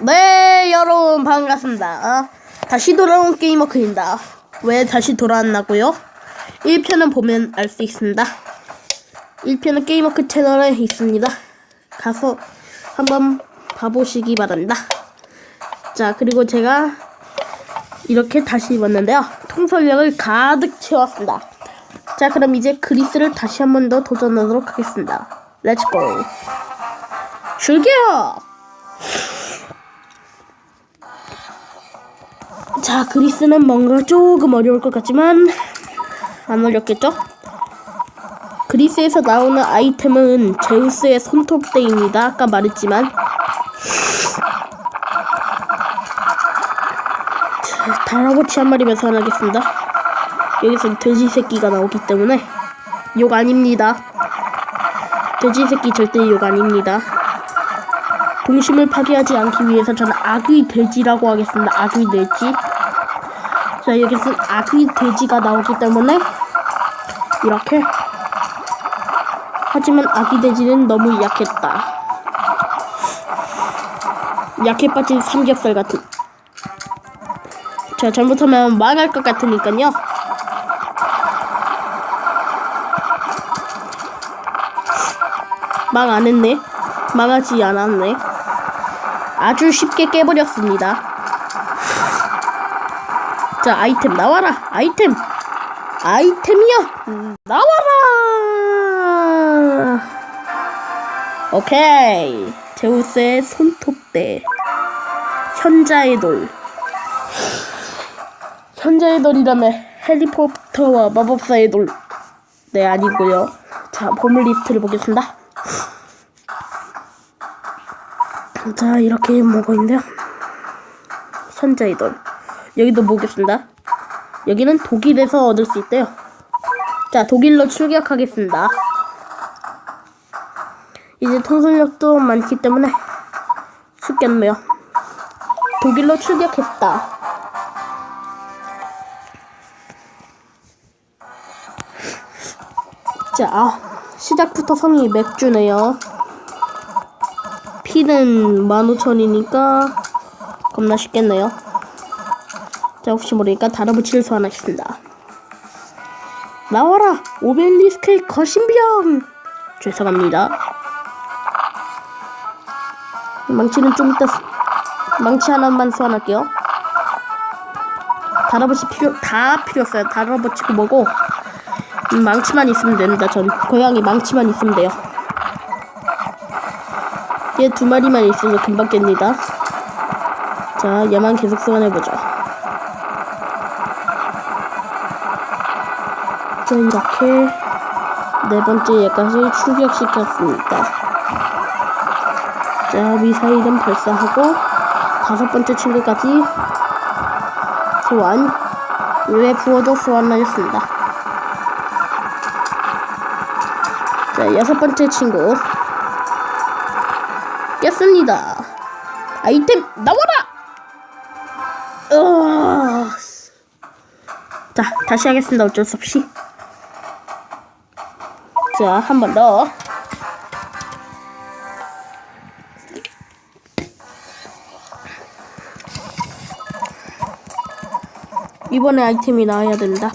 네, 여러분 반갑습니다. 어? 다시 돌아온 게이머크입니다. 왜 다시 돌아왔나고요? 1편은 보면 알 수 있습니다. 1편은 게이머크 채널에 있습니다. 가서 한번 봐보시기 바랍니다. 자, 그리고 제가 이렇게 다시 왔는데요. 통솔력을 가득 채웠습니다. 자, 그럼 이제 그리스를 다시 한 번 더 도전하도록 하겠습니다. 렛츠고! 출격! 자, 그리스는 뭔가 조금 어려울 것 같지만 안 어렵겠죠? 그리스에서 나오는 아이템은 제우스의 손톱대입니다. 아까 말했지만 자, 다라보치 한 마리만 소환하겠습니다. 여기서 돼지 새끼가 나오기 때문에 욕 아닙니다. 돼지 새끼 절대 욕 아닙니다. 동심을 파괴하지 않기 위해서 저는 악의 돼지라고 하겠습니다. 악의 돼지. 자, 여기서 악의 돼지가 나오기 때문에 이렇게. 하지만 악의 돼지는 너무 약했다. 약해 빠진 삼겹살 같은. 자, 잘못하면 망할 것 같으니까요. 망 안 했네. 망하지 않았네. 아주 쉽게 깨버렸습니다. 자, 아이템 나와라. 아이템. 아이템이요. 나와라. 오케이. 제우스의 손톱대. 현자의 돌. 현자의 돌이라면 해리포터와 마법사의 돌. 네, 아니고요. 자, 보물 리스트를 보겠습니다. 자 이렇게 뭐가 있는데요 선자의 돌 여기도 보겠습니다. 여기는 독일에서 얻을 수 있대요. 자 독일로 출격하겠습니다. 이제 통솔력도 많기 때문에 쉽겠네요. 독일로 출격했다. 자 아, 시작부터 성이 맥주네요. 피는 15,000이니까 겁나 쉽겠네요. 자, 혹시 모르니까 다르부치를 소환하겠습니다. 나와라! 오벨리스크의 거신병! 죄송합니다. 망치는 좀 이따, 망치 하나만 소환할게요. 다르부치 필요, 다 필요 없어요. 다르부치고 뭐고, 음, 망치만 있으면 됩니다. 전 고양이 망치만 있으면 돼요. 얘 두 마리만 있어도 금방 깹니다. 자, 얘만 계속 소환해보죠. 자, 이렇게 네 번째 얘까지 출격시켰습니다. 자, 미사일은 발사하고 다섯 번째 친구까지 소환. 왜 부어도 소환하였습니다. 자, 여섯 번째 친구. 깼습니다. 아이템 나와라! 으아. 자, 다시 하겠습니다. 어쩔 수 없이. 자, 한 번 더. 이번에 아이템이 나와야 된다.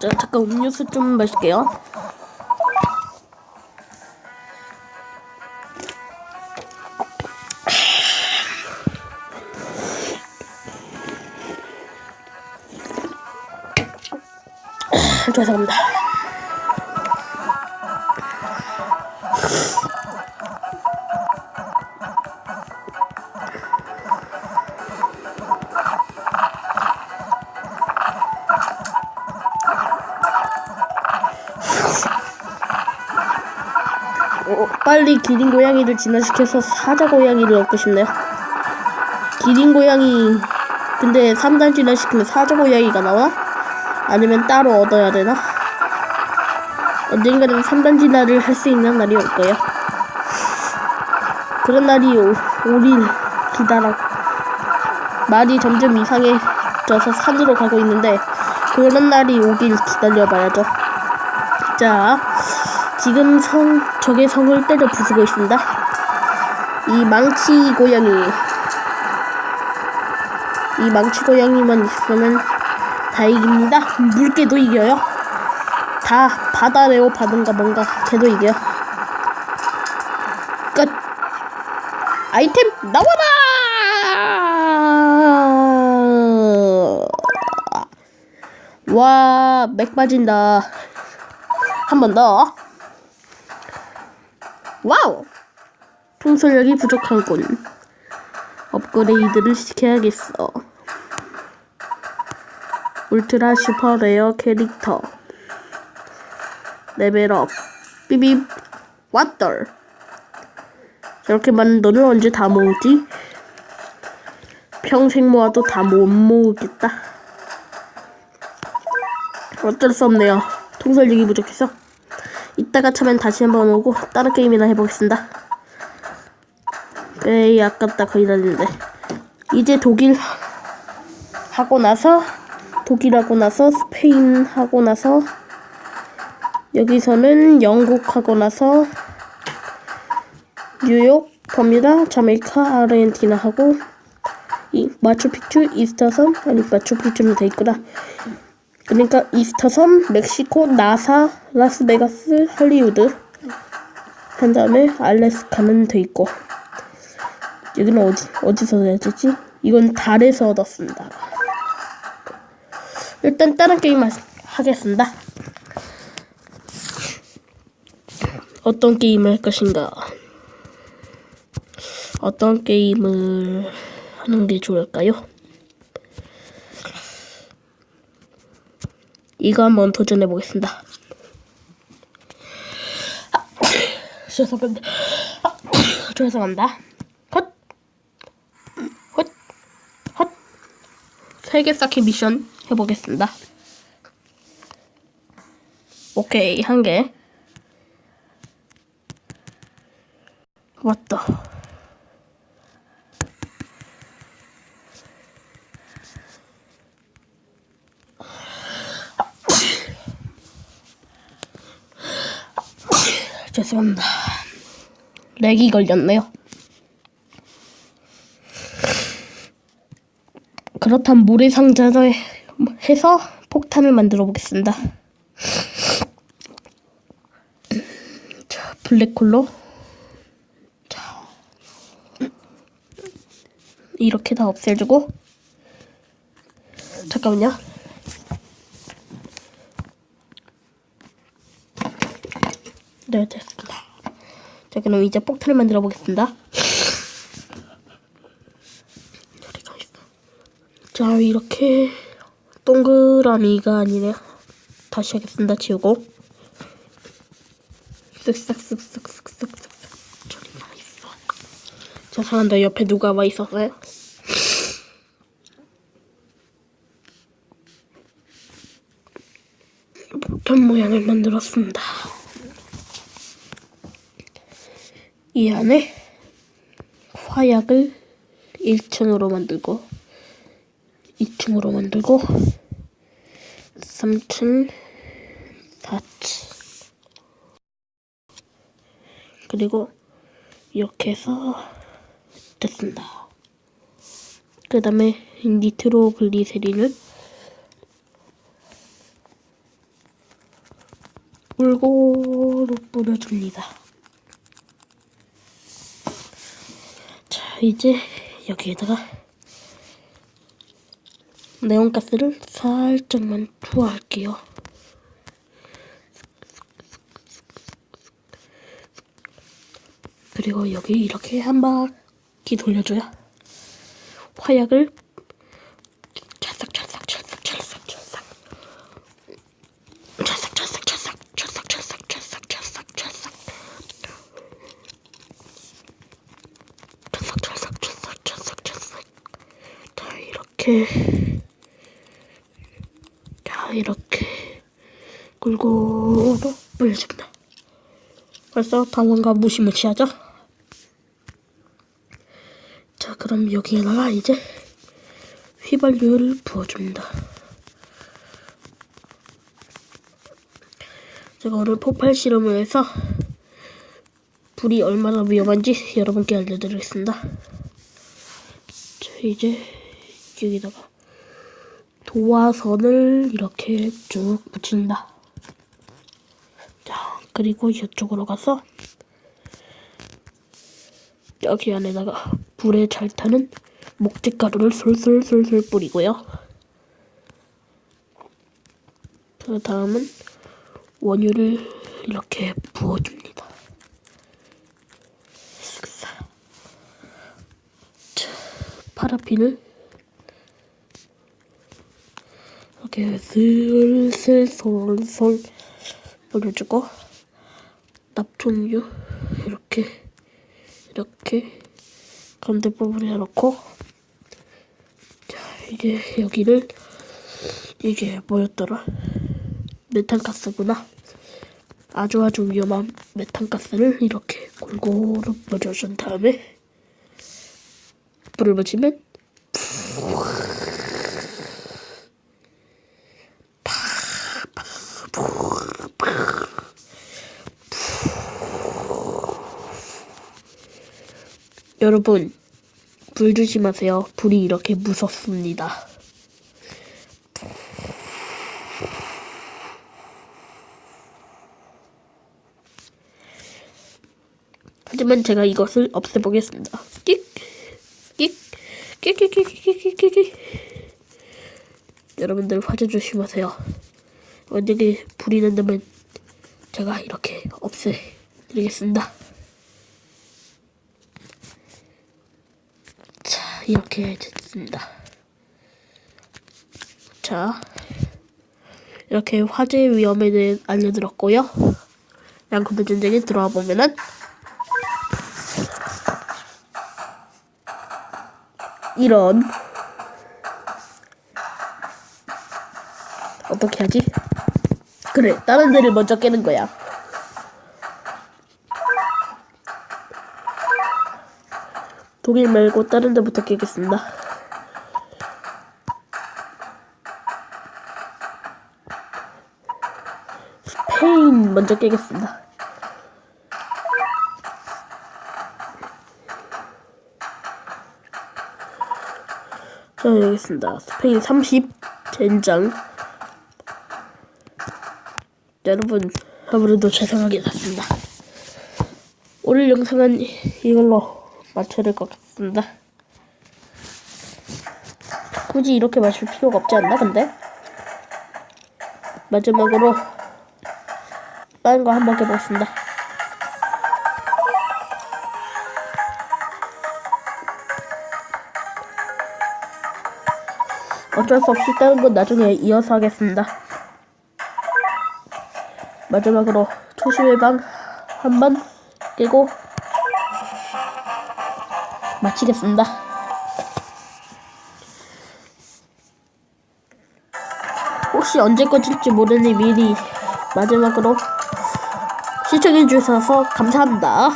자, 잠깐 음료수 좀 마실게요. 죄송합니다. 어, 빨리 기린 고양이를 진화시켜서 사자 고양이를 얻고 싶네요. 기린 고양이 근데 3단 진화시키면 사자 고양이가 나와? 아니면 따로 얻어야 되나? 언젠가는 3단 진화를 할 수 있는 날이 올 거예요. 그런 날이 오, 오길 기다라. 말이 점점 이상해져서 산으로 가고 있는데 그런 날이 오길 기다려봐야죠. 자, 지금 성 적의 성을 때려 부수고 있습니다. 이 망치 고양이 이 망치 고양이만 있으면 다행입니다. 물개도 이겨요. 다 바다 레오파든가 뭔가 걔도 이겨요. 끝. 아이템 나와라! 와, 맥 빠진다. 한 번 더. 와우! 통솔력이 부족한 군. 업그레이드를 시켜야겠어. 울트라 슈퍼 레어 캐릭터. 레벨업. 삐빕. 왓덜. 저렇게 많은 돈을 언제 다 모으지? 평생 모아도 다 못 모으겠다. 어쩔 수 없네요. 통솔력이 부족해서. 이따가 차면 다시 한번 오고 다른 게임이나 해보겠습니다. 에이 아깝다 거의 다 됐는데. 이제 독일 하고 나서 독일 하고 나서 스페인 하고 나서 여기서는 영국 하고 나서 뉴욕 버뮤다. 자메이카 아르헨티나 하고 이 마추픽추 이스타섬 아니 마추픽추는 돼 있구나. 그러니까 이스타섬 멕시코 나사 라스베가스 할리우드 한 다음에 알래스카는 돼 있고 여기는 어디 어디서 해야 되지? 이건 달에서 얻었습니다 일단 다른 게임 하, 하겠습니다 어떤 게임을 할 것인가 어떤 게임을 하는 게 좋을까요? 이거 한번 도전해 보겠습니다. 죄송합니다. 죄송합니다. 헛, 헛, 헛. 세개 쌓기 미션 해보겠습니다. 오케이 한 개. 왔다. 죄송합니다. 렉이 걸렸네요. 그렇다면 모래상자를 해서 폭탄을 만들어 보겠습니다. 자, 블랙홀로. 자, 이렇게 다 없애주고. 잠깐만요. 네, 됐습니다. 자, 그럼 이제 폭탄을 만들어 보겠습니다. 자, 이렇게 동그라미가 아니네요. 다시 하겠습니다. 지우고. 쓱싹쓱싹쓱싹쓱 저리가 있어. 죄송한데 옆에 누가 와 있었어요? 폭탄 모양을 만들었습니다. 이 안에 화약을 1층으로 만들고 2층으로 만들고 3층 4층 그리고 이렇게 해서 됐습니다. 그 다음에 니트로 글리세린을 골고루 뿌려줍니다. 자, 이제 여기에다가 네온가스를 살짝만 투하할게요. 그리고 여기 이렇게 한 바퀴 돌려줘요. 화약을 찰 뿌려줍니다 벌써 당원과 무시무시하죠? 자 그럼 여기에다가 이제 휘발유를 부어줍니다 제가 오늘 폭발 실험을 해서 불이 얼마나 위험한지 여러분께 알려드리겠습니다. 자, 이제 여기다가 도화선을 이렇게 쭉 붙인다. 자, 그리고 이쪽으로 가서 여기 안에다가 불에 잘 타는 목재가루를 솔솔솔솔 뿌리고요. 그 다음은 원유를 이렇게 부어줍니다. 파라핀을 이렇게 슬슬 솔솔 올려주고 납종류 이렇게 이렇게 부분에 넣고 자 이제 여기를 이게 뭐였더라? 메탄가스구나. 아주 아주 위험한 메탄가스를 이렇게 골고루 뿌려준 다음에 불을 붙이면 여러분, 불 조심하세요. 불이 이렇게 무섭습니다. 하지만 제가 이것을 없애보겠습니다. 끽! 끽! 끼끼끼끼끼끼끼 여러분들 화재 조심하세요. 만약에 불이 난다면 제가 이렇게 없애드리겠습니다. 이렇게 됐습니다. 자, 이렇게 화재 위험에 대해 알려드렸고요. 양코드 전쟁에 들어와 보면은 이런 어떻게 하지? 그래 다른 데를 먼저 깨는 거야 독일 말고 다른 데부터 깨겠습니다 스페인 먼저 깨겠습니다 자, 여기 있습니다. 스페인 30 젠장. 여러분, 아무래도 죄송하게 났습니다. 오늘 영상은 이걸로 마쳐야 될 것 같습니다. 굳이 이렇게 마실 필요가 없지 않나, 근데? 마지막으로 다른 거 한번 해보겠습니다. 어쩔 수 없이 다른 건 나중에 이어서 하겠습니다. 마지막으로 초심의 방 한 번 깨고 마치겠습니다. 혹시 언제 꺼질지 모르니 미리 마지막으로 시청해 주셔서 감사합니다.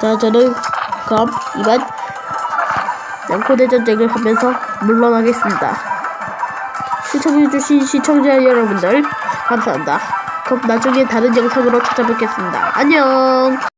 자, 저는 그럼 이만 양코대 전쟁을 하면서 물러나겠습니다. 시청해주신 시청자 여러분들 감사합니다. 그럼 나중에 다른 영상으로 찾아뵙겠습니다. 안녕.